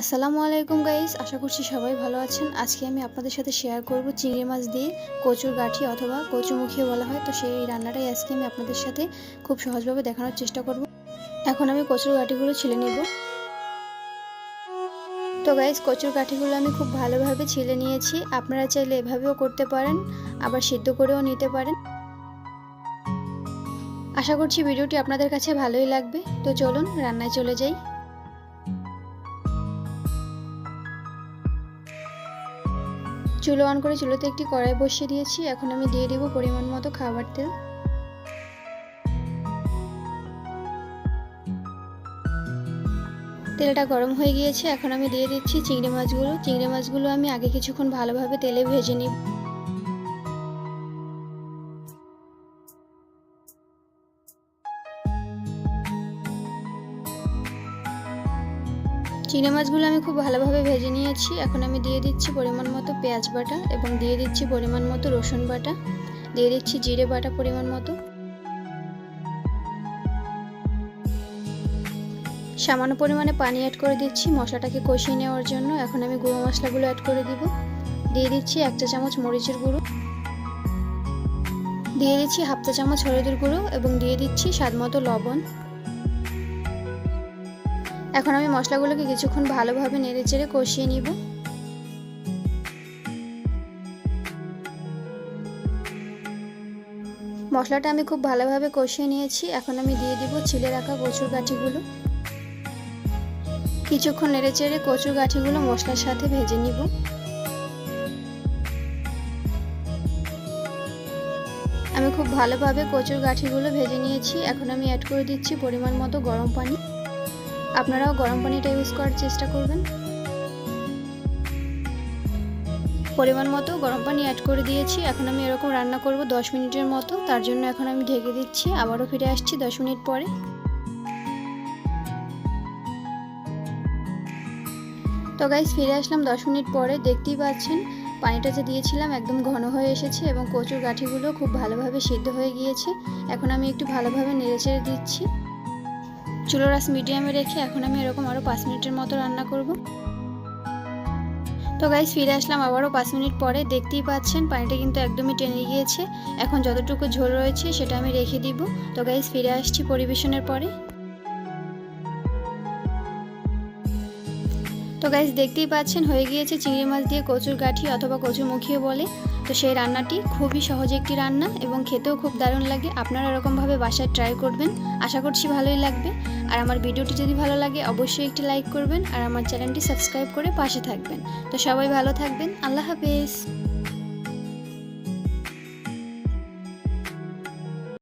আসসালামু আলাইকুম গাইস আশা করছি সবাই ভালো আছেন। আজকে আমি আপনাদের সাথে শেয়ার করব চিংড়ি মাছ দিয়ে কচুর গাঠি অথবা কচুমুখিও বলা হয়। তো সেই রান্নাটাই আজকে আমি আপনাদের সাথে খুব সহজভাবে দেখানোর চেষ্টা করব। এখন আমি কচুর গাঠিগুলো ছিলে নেব। তো গাইস কচুর গাঠিগুলো আমি খুব ভালোভাবে ছিলে নিয়েছি। আপনারা চাইলে এভাবেও করতে পারেন, আবার সিদ্ধ করেও নিতে পারেন। আশা করছি ভিডিওটি আপনাদের কাছে ভালোই লাগবে। তো চলুন, রান্নায় চলে যাই। চুলো অন করে চুলোতে একটি কড়াই বসিয়ে দিয়েছি। এখন আমি দিয়ে দেবো পরিমাণ মতো খাবার তেল। তেলটা গরম হয়ে গিয়েছে। এখন আমি দিয়ে দিচ্ছি চিংড়ি মাছগুলো। চিংড়ি মাছগুলো আমি আগে কিছুক্ষণ ভালোভাবে তেলে ভেজে নিই চিংড়ি মাছগুলো আমি খুব ভালোভাবে ভেজে নিয়েছি। এখন আমি দিয়ে দিচ্ছি পরিমাণ মতো পেঁয়াজ বাটা এবং দিয়ে দিচ্ছি পরিমাণ মতো রসুন বাটা। দিয়ে দিচ্ছি জিরে বাটা পরিমাণ মতো। সামান্য পরিমাণে পানি অ্যাড করে দিচ্ছি মশলাটাকে কষিয়ে নেওয়ার জন্য। এখন আমি গুঁড়ো মশলাগুলো অ্যাড করে দিব। দিয়ে দিচ্ছি এক চা চামচ মরিচের গুঁড়ো। দিয়ে দিচ্ছি হাফ চা চামচ হলুদের গুঁড়ো এবং দিয়ে দিচ্ছি স্বাদ মতো লবণ। এখন আমি মশলাগুলোকে কিছুক্ষণ ভালোভাবে নেড়ে চেড়ে কষিয়ে নিব। মশলাটা আমি খুব ভালোভাবে কষিয়ে নিয়েছি। এখন আমি দিয়ে দিব ছিলে রাখা কচুর গাঠিগুলো। কিছুক্ষণ নেড়ে চেড়ে কচুর গাঠিগুলো মশলার সাথে ভেজে নিব। আমি খুব ভালোভাবে কচুর গাঠিগুলো ভেজে নিয়েছি। এখন আমি অ্যাড করে দিচ্ছি পরিমাণ মতো গরম পানি। আপনারাও গরম পানিটা ইউজ করার চেষ্টা করবেন। পরিমাণ মতো গরম পানি অ্যাড করে দিয়েছি। এখন আমি এরকম রান্না করব 10 মিনিটের মতো। তার জন্য এখন আমি ঢেকে দিচ্ছি। আবারও ফিরে আসছি 10 মিনিট পরে। তো গাইস ফিরে আসলাম 10 মিনিট পরে। দেখতেই পাচ্ছেন, পানিটা যে দিয়েছিলাম একদম ঘন হয়ে এসেছে এবং কচুর গাঠিগুলো খুব ভালোভাবে সিদ্ধ হয়ে গিয়েছে। এখন আমি একটু ভালোভাবে নেড়ে চেড়ে দিচ্ছি। চুলো রাস মিডিয়ামে রেখে এখন আমি এরকম আরও পাঁচ মিনিটের মতো রান্না করব। তো গাইজ ফিরে আসলাম আবারও পাঁচ মিনিট পরে। দেখতেই পাচ্ছেন, পানিটা কিন্তু একদমই টেনে গিয়েছে। এখন যতটুকু ঝোল রয়েছে সেটা আমি রেখে দিব। তো গাইজ ফিরে আসছি পরিবেশনের পরে। তো গাইজ দেখতেই পাচ্ছেন, হয়ে গিয়েছে চিংড়ি মাছ দিয়ে কচুর গাঠি অথবা কচুর মুখিও বলে। তো সেই রান্নাটি খুবই সহজ একটি রান্না এবং খেতেও খুব দারুণ লাগে। আপনারা এরকমভাবে বাসায় ট্রাই করবেন। আশা করছি ভালোই লাগবে। আর আমার ভিডিওটি যদি ভালো লাগে, অবশ্যই একটি লাইক করবেন। আর আমার চ্যানেলটি সাবস্ক্রাইব করে পাশে থাকবেন। তো সবাই ভালো থাকবেন। আল্লাহ হাফেজ।